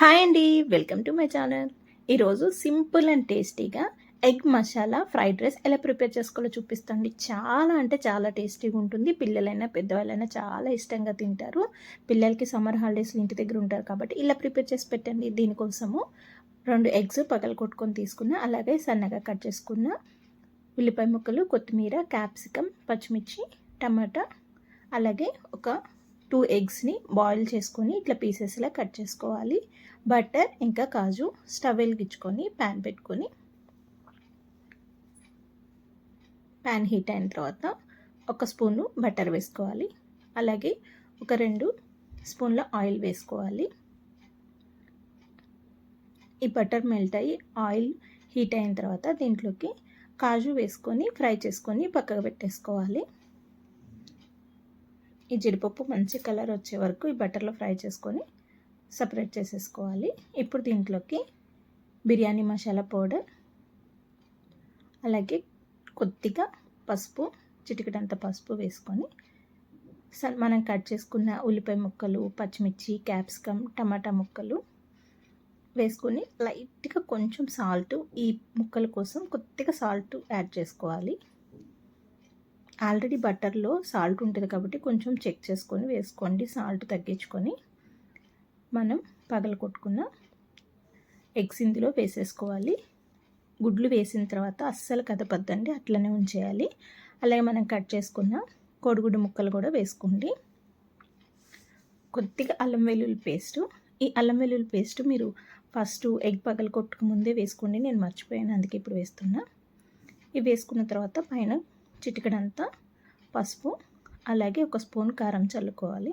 Hi అండి welcome to my channel. ఈరోజు simple and టేస్టీగా ఎగ్ మసాలా ఫ్రైడ్ రైస్ ఎలా ప్రిపేర్ చేసుకోవాలో చూపిస్తాండి. చాలా అంటే చాలా టేస్టీగా ఉంటుంది. పిల్లలైనా పెద్దవాళ్ళైనా చాలా ఇష్టంగా తింటారు. పిల్లలకి సమ్మర్ హాలిడేస్ ఇంటి దగ్గర ఉంటారు కాబట్టి ఇలా ప్రిపేర్ చేసి పెట్టండి. దీనికోసము రెండు ఎగ్స్ పగల కొట్టుకొని తీసుకున్న అలాగే సన్నగా కట్ చేసుకున్న ఉల్లిపాయ ముక్కలు కొత్తిమీర క్యాప్సికమ్ పచ్చిమిర్చి టమాటా అలాగే ఒక టూ ఎగ్స్ని బాయిల్ చేసుకొని ఇట్లా పీసెస్లా కట్ చేసుకోవాలి. బటర్ ఇంకా కాజు స్టవ్ వెలిగించుకొని ప్యాన్ పెట్టుకొని ప్యాన్ హీట్ అయిన తర్వాత ఒక స్పూను బటర్ వేసుకోవాలి. అలాగే ఒక రెండు స్పూన్ల ఆయిల్ వేసుకోవాలి. ఈ బటర్ మెల్ట్ అయ్యి ఆయిల్ హీట్ అయిన తర్వాత దీంట్లోకి కాజు వేసుకొని ఫ్రై చేసుకొని పక్కకు పెట్టేసుకోవాలి. ఈ జీడిపప్పు మంచి కలర్ వచ్చే వరకు ఈ బటర్లో ఫ్రై చేసుకొని సపరేట్ చేసేసుకోవాలి. ఇప్పుడు దీంట్లోకి బిర్యానీ మసాలా పౌడర్ అలాగే కొద్దిగా పసుపు చిటికటంత పసుపు వేసుకొని మనం కట్ చేసుకున్న ఉల్లిపాయ ముక్కలు పచ్చిమిర్చి క్యాప్సికమ్ టమాటా ముక్కలు వేసుకొని లైట్గా కొంచెం సాల్ట్ ఈ ముక్కల కోసం కొద్దిగా సాల్ట్ యాడ్ చేసుకోవాలి. ఆల్రెడీ బటర్లో సాల్ట్ ఉంటుంది కాబట్టి కొంచెం చెక్ చేసుకొని వేసుకోండి. సాల్ట్ తగ్గించుకొని మనం పగల కొట్టుకున్న ఎగ్స్ ఇందులో వేసేసుకోవాలి. గుడ్లు వేసిన తర్వాత అస్సలు కదపద్దండి అట్లనే ఉంచేయాలి. అలాగే మనం కట్ చేసుకున్న కోడిగుడ్డు ముక్కలు కూడా వేసుకోండి. కొద్దిగా అల్లం వెల్లుల్లి పేస్టు. ఈ అల్లం వెల్లుల్లి పేస్ట్ మీరు ఫస్ట్ ఎగ్ పగల కొట్టుకు ముందే వేసుకోండి. నేను మర్చిపోయాను అందుకే ఇప్పుడు వేస్తున్నా. ఇవి వేసుకున్న తర్వాత పైన చిటికడంతా పసుపు అలాగే ఒక స్పూన్ కారం చల్లుకోవాలి.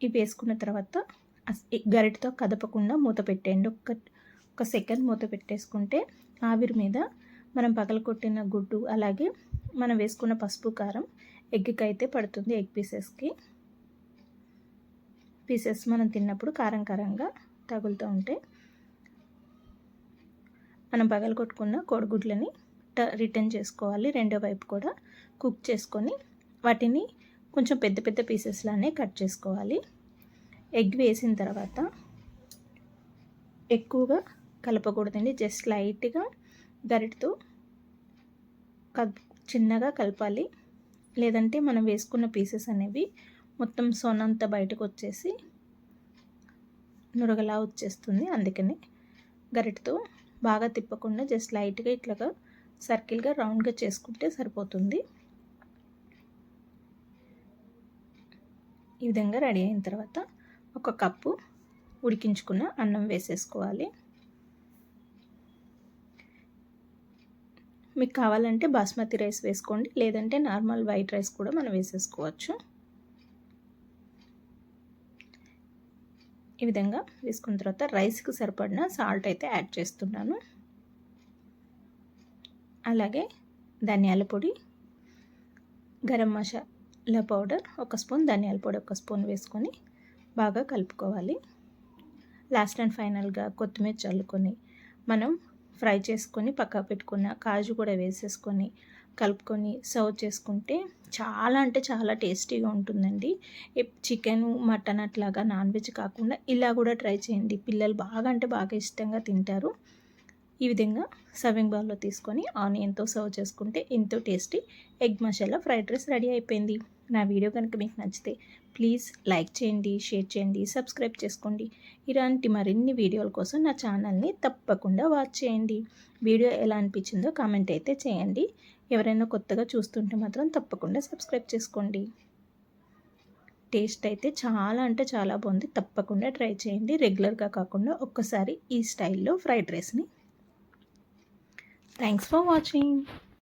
ఇవి వేసుకున్న తర్వాత గరిటతో కదపకుండా మూత పెట్టేయండి. ఒక్క ఒక సెకండ్ మూత పెట్టేసుకుంటే ఆవిరి మీద మనం పగలకొట్టిన గుడ్డు అలాగే మనం వేసుకున్న పసుపు కారం ఎగ్కి అయితే పడుతుంది ఎగ్ పీసెస్కి. పీసెస్ మనం తిన్నప్పుడు కారం కారంగా తగులుతూ ఉంటాయి మనం పగలగొట్టుకున్న కోడిగుడ్లని రిటర్న్ చేసుకోవాలి. రెండో వైపు కూడా కుక్ చేసుకొని వాటిని కొంచెం పెద్ద పెద్ద పీసెస్లానే కట్ చేసుకోవాలి. ఎగ్ వేసిన తర్వాత ఎక్కువగా కలపకూడదండి. జస్ట్ లైట్గా గరిటతో క చిన్నగా కలపాలి. లేదంటే మనం వేసుకున్న పీసెస్ అనేవి మొత్తం సొనంతా బయటకు వచ్చేసి నురగలా వచ్చేస్తుంది. అందుకని గరిటతో బాగా తిప్పకుండా జస్ట్ లైట్గా ఇట్లాగా సర్కిల్గా రౌండ్గా చేసుకుంటే సరిపోతుంది. ఈ విధంగా రెడీ అయిన తర్వాత ఒక కప్పు ఉడికించుకున్న అన్నం వేసేసుకోవాలి. మీకు కావాలంటే బాస్మతి రైస్ వేసుకోండి లేదంటే నార్మల్ వైట్ రైస్ కూడా మనం వేసేసుకోవచ్చు. ఈ విధంగా వేసుకున్న తర్వాత రైస్కి సరిపడిన సాల్ట్ అయితే యాడ్ చేస్తున్నాను. అలాగే ధనియాల పొడి గరం మసాలా పౌడర్ ఒక స్పూన్ ధనియాల పొడి ఒక స్పూన్ వేసుకొని బాగా కలుపుకోవాలి. లాస్ట్ అండ్ ఫైనల్గా కొత్తిమీర చల్లుకొని మనం ఫ్రై చేసుకొని పక్కా పెట్టుకున్న కాజు కూడా వేసేసుకొని కలుపుకొని సర్వ్ చేసుకుంటే చాలా అంటే చాలా టేస్టీగా ఉంటుందండి. చికెన్ మటన్ అట్లాగా నాన్ వెజ్ కాకుండా ఇలా కూడా ట్రై చేయండి. పిల్లలు బాగా అంటే బాగా ఇష్టంగా తింటారు. ఈ విధంగా సర్వింగ్ బౌల్లో తీసుకొని ఆనియన్తో సర్వ్ చేసుకుంటే ఎంతో tasty. Egg masala fried rice ready అయిపోయింది. నా వీడియో కనుక మీకు నచ్చితే ప్లీజ్ లైక్ చేయండి షేర్ చేయండి సబ్స్క్రైబ్ చేసుకోండి. ఇలాంటి మరిన్ని వీడియోల కోసం నా ఛానల్ని తప్పకుండా వాచ్ చేయండి. వీడియో ఎలా అనిపించిందో కామెంట్ అయితే చేయండి. ఎవరైనా కొత్తగా చూస్తుంటే మాత్రం తప్పకుండా సబ్స్క్రైబ్ చేసుకోండి. టేస్ట్ అయితే చాలా అంటే చాలా బాగుంది. తప్పకుండా ట్రై చేయండి. రెగ్యులర్గా కాకుండా ఒక్కసారి ఈ స్టైల్లో ఫ్రైడ్ రైస్ని. Thanks for watching.